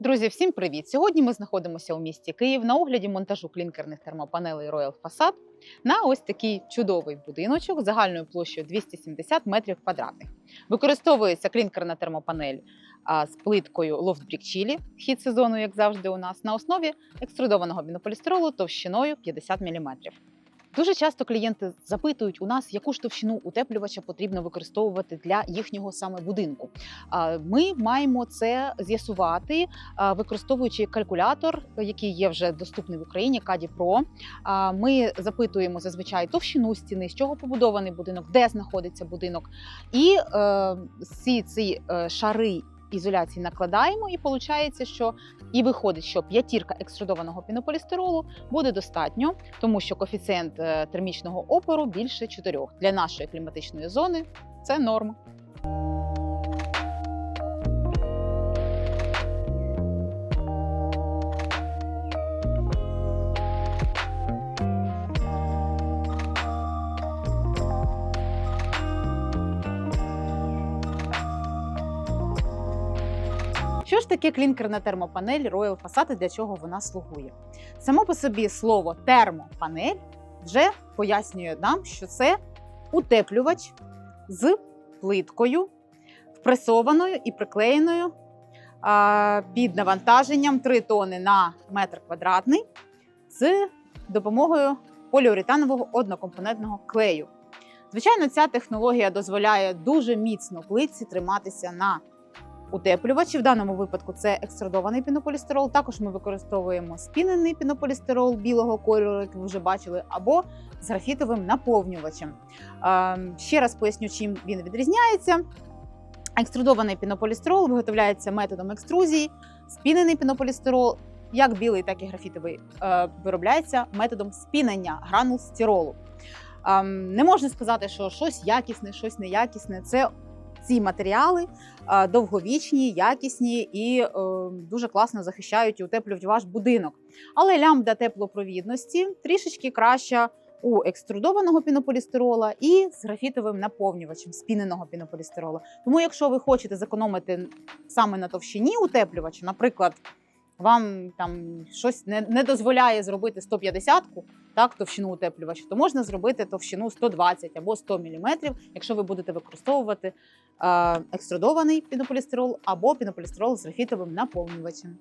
Друзі, всім привіт! Сьогодні ми знаходимося у місті Київ на огляді монтажу клінкерних термопанелей Royal Facade на ось такий чудовий будиночок загальною площею 270 метрів квадратних. Використовується клінкерна термопанель з плиткою Loft Brick Chili, хід сезону, як завжди, у нас на основі екструдованого бінополістиролу товщиною 50 мм. Дуже часто клієнти запитують у нас, яку ж товщину утеплювача потрібно використовувати для їхнього саме будинку. Ми маємо це з'ясувати, використовуючи калькулятор, який є вже доступний в Україні, Каді. А, Ми запитуємо зазвичай товщину стіни, з чого побудований будинок, де знаходиться будинок, і е, всі ці е, шари. Ізоляції накладаємо, і виходить, що і виходить, що п'ятірка екструдованого пінополістиролу буде достатньо, тому що коефіцієнт е, термічного опору більше 4. Для нашої кліматичної зони це норма. Що ж таке клінкерна термопанель Royal Facade і для чого вона слугує? Само по собі слово термопанель вже пояснює нам, що це утеплювач з плиткою, впресованою і приклеєною під навантаженням 3 тони на метр квадратний з допомогою поліуретанового однокомпонентного клею. Звичайно, ця технологія дозволяє дуже міцно плитці триматися на утеплювачі. В даному випадку це екструдований пінополістирол. Також ми використовуємо спінений пінополістирол білого кольору, як ви вже бачили, або з графітовим наповнювачем. Ще раз поясню, чим він відрізняється. Екструдований пінополістирол виготовляється методом екструзії. Спінений пінополістирол, як білий, так і графітовий, е, виробляється методом спінення гранул стиролу. Ем, Не можна сказати, що щось якісне, щось неякісне. Це ці матеріали е, довговічні, якісні і е, дуже класно захищають і утеплюють ваш будинок. Але лямбда теплопровідності трішечки краща у екструдованого пінополістирола і з графітовим наповнювачем спіненого пінополістирола. Тому, якщо ви хочете зекономити саме на товщині утеплювача, наприклад, вам там щось не, не дозволяє зробити 150-ку, так, товщину утеплювача, то можна зробити товщину 120 або 100 мм, якщо ви будете використовувати е, екструдований пінополістирол або пінополістирол з рефітовим наповнювачем.